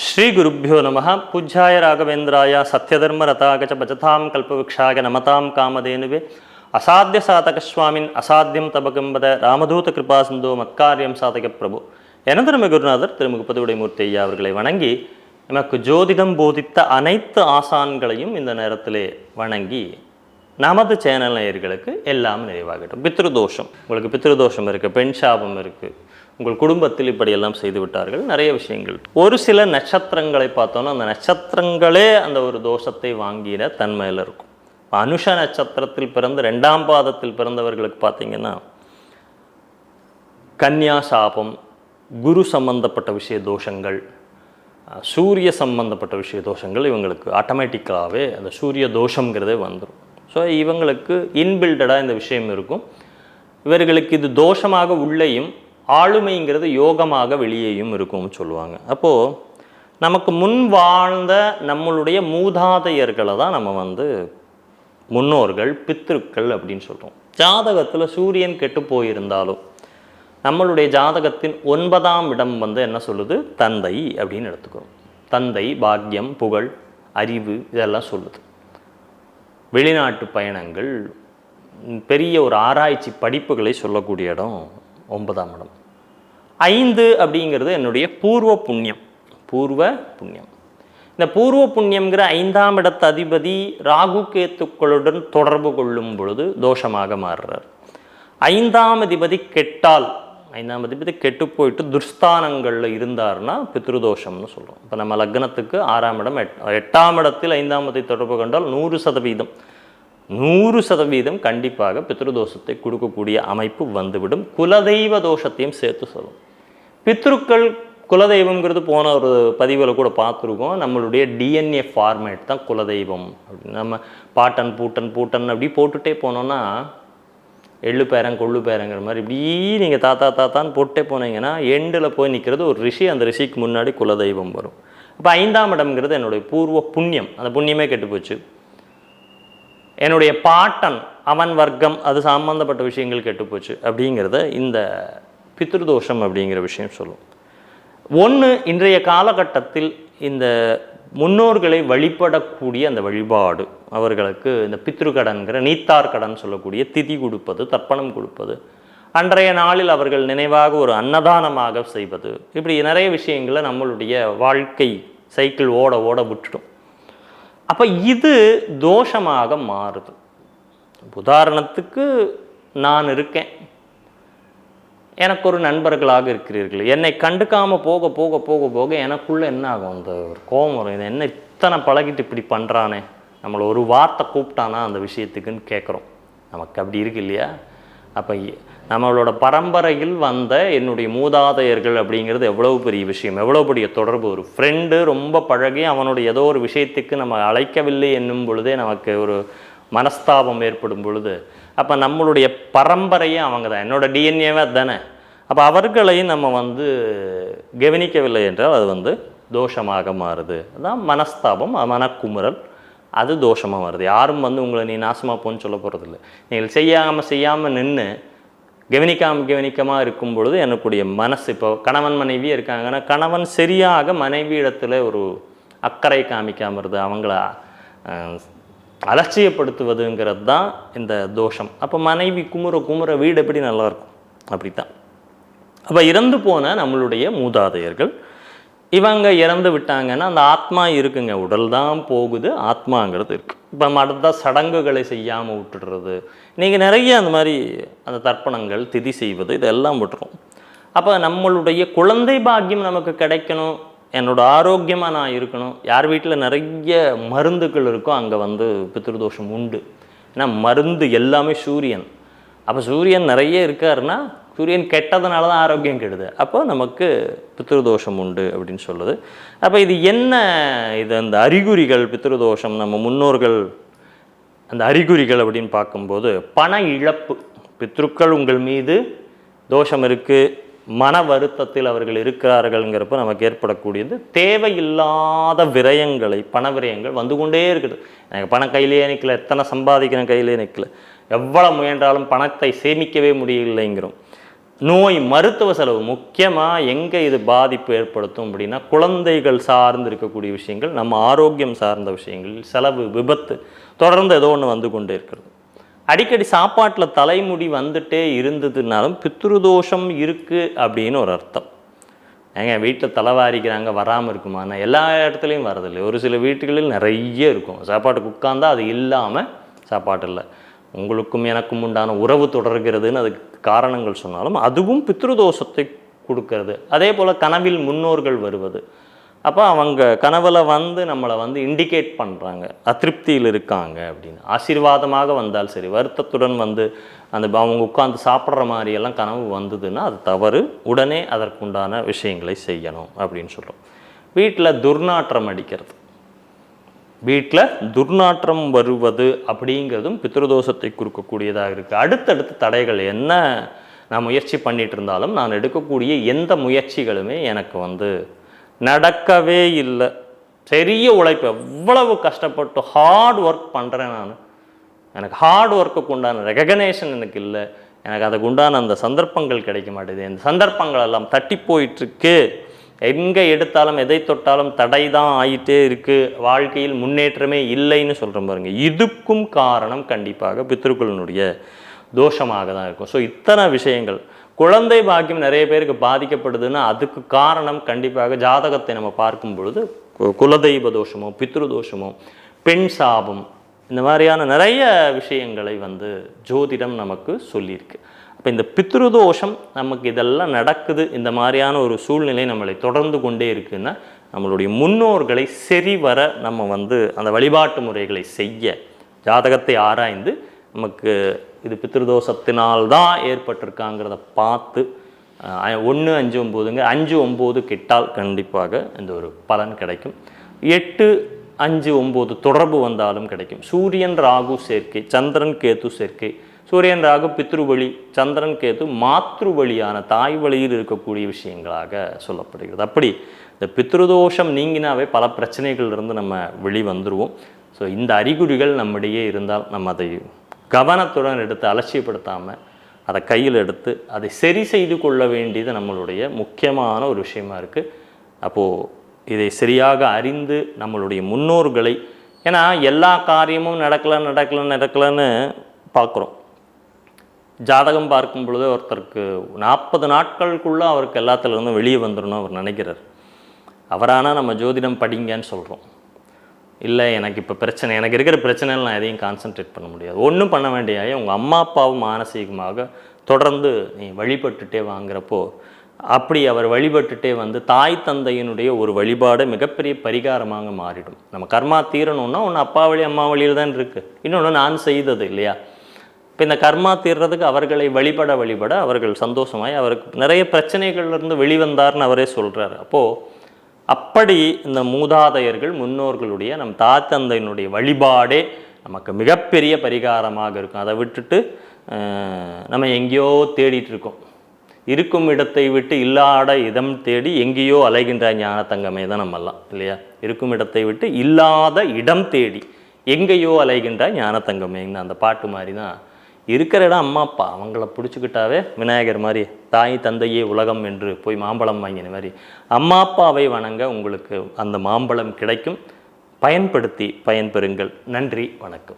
ஸ்ரீ ஸ்ரீகுருப்போ நம. பூஜ்யாய ராகவேந்திராய சத்யதர்மரதாகச்ச பஜதாம் கல்பவృక్షாய நமதாம் காமதேனுவே அசாத்திய சாதகஸ்வாமின் அசாத்தியம் தபகம்பத ராமதூத கிருபா சிந்தோ மத்காரியம் சாதக பிரபு என திருமி குருநாதர் திருமுகப்பதிவுடை மூர்த்தி ஐயா அவர்களை வணங்கி நமக்கு ஜோதிடம் போதித்த அனைத்து ஆசான்களையும் இந்த நேரத்திலே வணங்கி நமது சேனல் நேயர்களுக்கு எல்லாம் நிறைவாகட்டும். பித்ருதோஷம். உங்களுக்கு பித்ருதோஷம் இருக்குது பெண் சாபம் இருக்குது உங்கள் குடும்பத்தில் இப்படியெல்லாம் செய்து விட்டார்கள் நிறைய விஷயங்கள். ஒரு சில நட்சத்திரங்களை பார்த்தோன்னா அந்த நட்சத்திரங்களே அந்த ஒரு தோஷத்தை வாங்கின தன்மையில் இருக்கும். அனுஷ நட்சத்திரத்தில் பிறந்து ரெண்டாம் பாதத்தில் பிறந்தவர்களுக்கு பார்த்தீங்கன்னா கன்யா சாபம் குரு சம்பந்தப்பட்ட விஷய தோஷங்கள் சூரிய சம்பந்தப்பட்ட விஷய தோஷங்கள் இவங்களுக்கு ஆட்டோமேட்டிக்காகவே அந்த சூரிய தோஷங்கிறதே வந்துடும் ஸோ இவங்களுக்கு இன்பில்டடாக இந்த விஷயம் இருக்கும். இவர்களுக்கு இது தோஷமாக உள்ளேயும் ஆளுமைங்கிறது யோகமாக வெளியேயும் இருக்கும்னு சொல்லுவாங்க. அப்போது நமக்கு முன் வாழ்ந்த நம்மளுடைய மூதாதையர்களை தான் நம்ம வந்து முன்னோர்கள் பித்திருக்கள் அப்படின்னு சொல்கிறோம் ஜாதகத்தில் சூரியன் கெட்டு போயிருந்தாலும் நம்மளுடைய ஜாதகத்தின் ஒன்பதாம் இடம் வந்து என்ன சொல்லுது? தந்தை அப்படின்னு எடுத்துக்கிறோம். தந்தை பாக்கியம் புகழ் அறிவு இதெல்லாம் சொல்லுது. வெளிநாட்டு பயணங்கள் பெரிய ஒரு ஆராய்ச்சி படிப்புகளை சொல்லக்கூடிய இடம் ஒன்பதாம் இடம். ஐந்து அப்படிங்கிறது என்னுடைய பூர்வ புண்ணியம். பூர்வ புண்ணியம். இந்த பூர்வ புண்ணியங்கிற ஐந்தாம் இடத்து அதிபதி ராகு கேத்துக்களுடன் தொடர்பு கொள்ளும் பொழுது தோஷமாக மாறுறார். ஐந்தாம் அதிபதி கெட்டால் ஐந்தாம் அதிபதி கெட்டு போயிட்டு துர்ஸ்தானங்களில் இருந்தார்னா பித்ருதோஷம்னு சொல்கிறோம் இப்போ நம்ம லக்னத்துக்கு ஆறாம் இடம் எட் எட்டாம் இடத்தில் ஐந்தாம் அதிபதி தொடர்பு கொண்டால் நூறு சதவீதம். நூறு சதவீதம் கண்டிப்பாக பித்ருதோஷத்தை கொடுக்கக்கூடிய அமைப்பு வந்துவிடும். குலதெய்வ தோஷத்தையும் சேர்த்து சொல்லும். பித்ருக்கள் குலதெய்வம்ங்கிறது போன ஒரு பதிவில் கூட பார்த்துருக்கோம். நம்மளுடைய டிஎன்ஏ ஃபார்மேட் தான் குலதெய்வம். அப்படின்னு நம்ம பாட்டன் பூட்டன் பூட்டன் அப்படி போட்டுகிட்டே போனோன்னா எள்ளு பேரன் கொள்ளு பேரங்கிற மாதிரி இப்படி நீங்கள் தாத்தா தாத்தான்னு போட்டே போனீங்கன்னா எண்டில் போய் நிற்கிறது ஒரு ரிஷி அந்த ரிஷிக்கு முன்னாடி குலதெய்வம் வரும். இப்போ ஐந்தாம் இடம்ங்கிறது என்னுடைய பூர்வ புண்ணியம். அந்த புண்ணியமே கெட்டு போச்சு. என்னுடைய பாட்டன் அவன் வர்க்கம் அது சம்மந்தப்பட்ட விஷயங்கள் கெட்டுப்போச்சு அப்படிங்கிறத இந்த பித்ருதோஷம் அப்படிங்கிற விஷயம் சொல்லும். ஒன்று இன்றைய காலகட்டத்தில் இந்த முன்னோர்களை வழிபடக்கூடிய அந்த வழிபாடு அவர்களுக்கு இந்த பித்ருக்கடன்கிற நீத்தார் கடன் சொல்லக்கூடிய திதி கொடுப்பது தர்ப்பணம் கொடுப்பது அன்றைய நாளில் அவர்கள் நினைவாக ஒரு அன்னதானமாக செய்வது இப்படி நிறைய விஷயங்களை நம்மளுடைய வாழ்க்கை சைக்கிள் ஓட ஓட விட்டுடும். அப்போ இது தோஷமாக மாறுது. உதாரணத்துக்கு நான் இருக்கேன். எனக்கு ஒரு நண்பர்களாக இருக்கிறீர்கள். என்னை கண்டுக்காமல் போக போக போக போக எனக்குள்ளே என்ன ஆகும்? அந்த ஒரு கோபம் வரும். இது என்ன இத்தனை பழகிட்டு இப்படி பண்ணுறானே நம்மளை ஒரு வார்த்தை கூப்பிட்டானா அந்த விஷயத்துக்குன்னு கேட்குறோம். நமக்கு அப்படி இருக்கு இல்லையா? அப்போ நம்மளோட பரம்பரையில் வந்த என்னுடைய மூதாதையர்கள் அப்படிங்கிறது எவ்வளவு பெரிய விஷயம். எவ்வளோ பெரிய தொடர்பு? ஒரு ஃப்ரெண்டு ரொம்ப பழகி அவனுடைய ஏதோ ஒரு விஷயத்துக்கு நம்ம அழைக்கவில்லை என்னும் பொழுதே நமக்கு ஒரு மனஸ்தாபம் ஏற்படும் பொழுது அப்போ நம்மளுடைய பரம்பரையே அவங்க தான் என்னோட டிஎன்ஏவே தானே அப்போ அவர்களையும் நம்ம வந்து கவனிக்கவில்லை என்றால் அது வந்து தோஷமாக மாறுது. அதான் மனஸ்தாபம் மனக்குமுறல் அது தோஷமாக வருது. யாரும் வந்து உங்களை நீ நாசமாக போன்னு சொல்ல போகிறதில்ல நீங்கள் செய்யாமல் செய்யாமல் நின்று கவனிக்காம கவனிக்கமாக இருக்கும் பொழுது எனக்குடைய மனசு இப்போ கணவன் மனைவி இருக்காங்கன்னா கணவன் சரியாக மனைவி இடத்துல ஒரு அக்கறை காமிக்காமல் இருது அவங்கள அலட்சியப்படுத்துவதுங்கிறது தான் இந்த தோஷம். அப்போ மனைவி குமுற குமுற வீடு எப்படி நல்லாயிருக்கும்? அப்படி தான் அப்போ இறந்து போன நம்மளுடைய மூதாதையர்கள் இவங்க இறந்து விட்டாங்கன்னா அந்த ஆத்மா இருக்குங்க. உடல் தான் போகுது ஆத்மாங்கிறது இருக்குது இப்போ அடுத்த சடங்குகளை செய்யாமல் விட்டுடுறது. நீங்கள் நிறைய அந்த மாதிரி அந்த தர்ப்பணங்கள் திதி செய்வது இதெல்லாம் விட்டுரும் அப்போ நம்மளுடைய குழந்தை பாக்கியம் நமக்கு கிடைக்கணும். என்னோட ஆரோக்கியமாக நான் இருக்கணும். யார் வீட்டில் நிறைய மருந்துகள் இருக்கோ அங்கே வந்து பித்ருதோஷம் உண்டு. ஏன்னா மருந்து எல்லாமே சூரியன். அப்போ சூரியன் நிறைய இருக்காருன்னா சூரியன் கெட்டதுனால தான் ஆரோக்கியம் கெடுது. அப்போ நமக்கு பித்ருதோஷம் உண்டு அப்படின்னு சொல்லுது. அப்போ இது என்ன இது? அந்த அறிகுறிகள் பித்ருதோஷம் நம்ம முன்னோர்கள் அந்த அறிகுறிகள் அப்படின்னு பார்க்கும்போது பண இழப்பு. பித்ருக்கள் உங்கள் மீது தோஷம் இருக்குது மன வருத்தத்தில் அவர்கள் இருக்கிறார்கள்ங்கிறப்ப நமக்கு ஏற்படக்கூடியது தேவையில்லாத விரயங்களை பண விரயங்கள் வந்து கொண்டே இருக்குது. எனக்கு பணம் கையிலேயே நிற்கல எத்தனை சம்பாதிக்கிறேன் கையிலே நிற்கல எவ்வளோ முயன்றாலும் பணத்தை சேமிக்கவே முடியலைங்கிறோம் நோய் மருத்துவ செலவு முக்கியமாக எங்கே இது பாதிப்பு ஏற்படுத்தும் அப்படின்னா குழந்தைகள் சார்ந்து இருக்கக்கூடிய விஷயங்கள் நம்ம ஆரோக்கியம் சார்ந்த விஷயங்கள் செலவு விபத்து தொடர்ந்து ஏதோ ஒன்று வந்து கொண்டே இருக்கிறது. அடிக்கடி சாப்பாட்டில் தலைமுடி வந்துட்டே இருந்ததுனாலும் பித்ருதோஷம் இருக்குது அப்படின்னு ஒரு அர்த்தம். ஏங்க வீட்டில் தலைவாரிக்கிறாங்க வராமல் இருக்குமானா எல்லா இடத்துலையும் வரதில்லை. ஒரு சில வீட்டுகளில் நிறைய இருக்கும். சாப்பாட்டுக்கு உட்காந்தா அது இல்லாமல் சாப்பாட்டு இல்லை. உங்களுக்கும் எனக்கும் உண்டான உறவு தொடர்கிறதுன்னு அதுக்கு காரணங்கள் சொன்னாலும் அதுவும் பித்ருதோஷத்தை கொடுக்கறது. அதே போல் கனவில் முன்னோர்கள் வருவது. அப்போ அவங்க கனவில் வந்து நம்மளை வந்து இண்டிகேட் பண்ணுறாங்க அதிருப்தியில் இருக்காங்க அப்படின்னு. ஆசீர்வாதமாக வந்தால் சரி. வருத்தத்துடன் வந்து அந்த அவங்க உட்காந்து சாப்பிட்ற மாதிரியெல்லாம் கனவு வந்ததுன்னா அது தவறு. உடனே அதற்குண்டான விஷயங்களை செய்யணும் அப்படின்னு சொல்கிறோம் வீட்டில் துர்நாற்றம் அடிக்கிறது. வீட்டில் துர்நாற்றம் வருவது அப்படிங்கிறதும் பித்ருதோஷத்தை கொடுக்கக்கூடியதாக இருக்குது அடுத்தடுத்த தடைகள் என்ன நான் முயற்சி பண்ணிகிட்டு இருந்தாலும் நான் எடுக்கக்கூடிய எந்த முயற்சிகளுமே எனக்கு வந்து நடக்கவே இல்லை. பெரிய உழைப்பு. எவ்வளவு கஷ்டப்பட்டு ஹார்ட் ஒர்க் பண்ணுறேன் நான். எனக்கு ஹார்ட் ஒர்க்குக்கு உண்டான ரெகக்னேஷன் எனக்கு இல்லை. எனக்கு அதுக்கு உண்டான அந்த சந்தர்ப்பங்கள் கிடைக்க மாட்டேது இந்த சந்தர்ப்பங்கள் எல்லாம் தட்டி போயிட்டுருக்கு. எங்கே எடுத்தாலும் எதை தொட்டாலும் தடை தான் ஆயிட்டே இருக்குது வாழ்க்கையில் முன்னேற்றமே இல்லைன்னு சொல்கிறேன் பாருங்க. இதுக்கும் காரணம் கண்டிப்பாக பித்ருக்களினுடைய தோஷமாக தான் இருக்கும். ஸோ இத்தனை விஷயங்கள். குழந்தை பாக்கியம் நிறைய பேருக்கு பாதிக்கப்படுதுன்னா அதுக்கு காரணம் கண்டிப்பாக ஜாதகத்தை நம்ம பார்க்கும் பொழுது கு- குலதெய்வ தோஷமோ பித்ரு தோஷமோ பெண் சாபம் இந்த மாதிரியான நிறைய விஷயங்களை வந்து ஜோதிடம் நமக்கு சொல்லியிருக்கு. அப்போ இந்த பித்ருதோஷம் நமக்கு இதெல்லாம் நடக்குது இந்த மாதிரியான ஒரு சூழ்நிலை நம்மளை தொடர்ந்து கொண்டே இருக்குன்னா நம்மளுடைய முன்னோர்களை சரிவர நம்ம வந்து அந்த வழிபாட்டு முறைகளை செய்ய ஜாதகத்தை ஆராய்ந்து நமக்கு இது பித்ருதோஷத்தினால் தான் ஏற்பட்டிருக்காங்கிறத பார்த்து ஒன்று அஞ்சு ஒம்போதுங்க. அஞ்சு ஒம்பது கெட்டால் கண்டிப்பாக இந்த ஒரு பலன் கிடைக்கும். எட்டு அஞ்சு ஒம்பது தொடர்பு வந்தாலும் கிடைக்கும். சூரியன் ராகு சேர்க்கை சந்திரன் கேத்து சேர்க்கை. சூரியன் ராகு பித்ருவழி சந்திரன் கேது மாத்ருவழியான தாய் வழியில் இருக்கக்கூடிய விஷயங்களாக சொல்லப்படுகிறது. அப்படி இந்த பித்ருதோஷம் நீங்கினாவே பல பிரச்சனைகள்ல இருந்து நம்ம வெளி வந்துருவோம் ஸோ இந்த அறிகுறிகள் நம்மிடையே இருந்தால் நம்ம அதை கவனத்துடன் எடுத்து அலட்சியப்படுத்தாமல் அதை கையில் எடுத்து அதை சரி செய்து கொள்ள வேண்டியது நம்மளுடைய முக்கியமான ஒரு விஷயமா இருக்குது அப்போது இதை சரியாக அறிந்து நம்மளுடைய முன்னோர்களை ஏன்னா எல்லா காரியமும் நடக்கலை நடக்கலை நடக்கலைன்னு பார்க்குறோம். ஜாதகம் பார்க்கும் பொழுது ஒருத்தருக்கு நாற்பது நாட்களுக்குள்ளே அவருக்கு எல்லாத்துலேருந்தும் வெளியே வந்துடணும் அவர் நினைக்கிறார். அவரான நம்ம ஜோதிடம் படிங்கன்னு சொல்கிறோம் இல்லை எனக்கு இப்போ பிரச்சனை எனக்கு இருக்கிற பிரச்சனையில் நான் எதையும் கான்சென்ட்ரேட் பண்ண முடியாது. ஒன்றும் பண்ண வேண்டிய உங்கள் அம்மா அப்பாவும் மானசீகமாக தொடர்ந்து நீ வழிபட்டுட்டே வாங்குறப்போ அப்படி அவர் வழிபட்டுட்டே வந்து தாய் தந்தையினுடைய ஒரு வழிபாடு மிகப்பெரிய பரிகாரமாக மாறிடும். நம்ம கர்மா தீரணும்னா ஒன்று அப்பா வழி அம்மா வழியில் தான் இருக்குது இன்னொன்று நான் செய்தது இல்லையா? இப்போ இந்த கர்மா தீர்றதுக்கு அவர்களை வழிபட வழிபட அவர்கள் சந்தோஷமாய் அவருக்கு நிறைய பிரச்சனைகள்லேருந்து வெளிவந்தார்னு அவரே சொல்கிறார் அப்போது அப்படி இந்த மூதாதையர்கள் முன்னோர்களுடைய நம் தாத்தந்தையினுடைய வழிபாடே நமக்கு மிகப்பெரிய பரிகாரமாக இருக்கும். அதை விட்டுட்டு நம்ம எங்கேயோ தேடிட்டு இருக்கோம். இருக்கும் இடத்தை விட்டு இல்லாத இடம் தேடி எங்கேயோ அலைகின்ற ஞான தங்கமே தான் நம்மெல்லாம் இல்லையா? இருக்கும் இடத்தை விட்டு இல்லாத இடம் தேடி எங்கேயோ அலைகின்ற ஞான தங்கமேன்னு அந்த பாட்டு மாதிரி தான் இருக்கிற இடம் அம்மா அப்பா. அவங்கள பிடிச்சிக்கிட்டாவே விநாயகர் மாதிரி தாய் தந்தையே உலகம் என்று போய் மாம்பழம் வாங்கின மாதிரி. அம்மா அப்பாவை வணங்க உங்களுக்கு அந்த மாம்பழம் கிடைக்கும். பயன்படுத்தி பயன்பெறுங்கள். நன்றி வணக்கம்.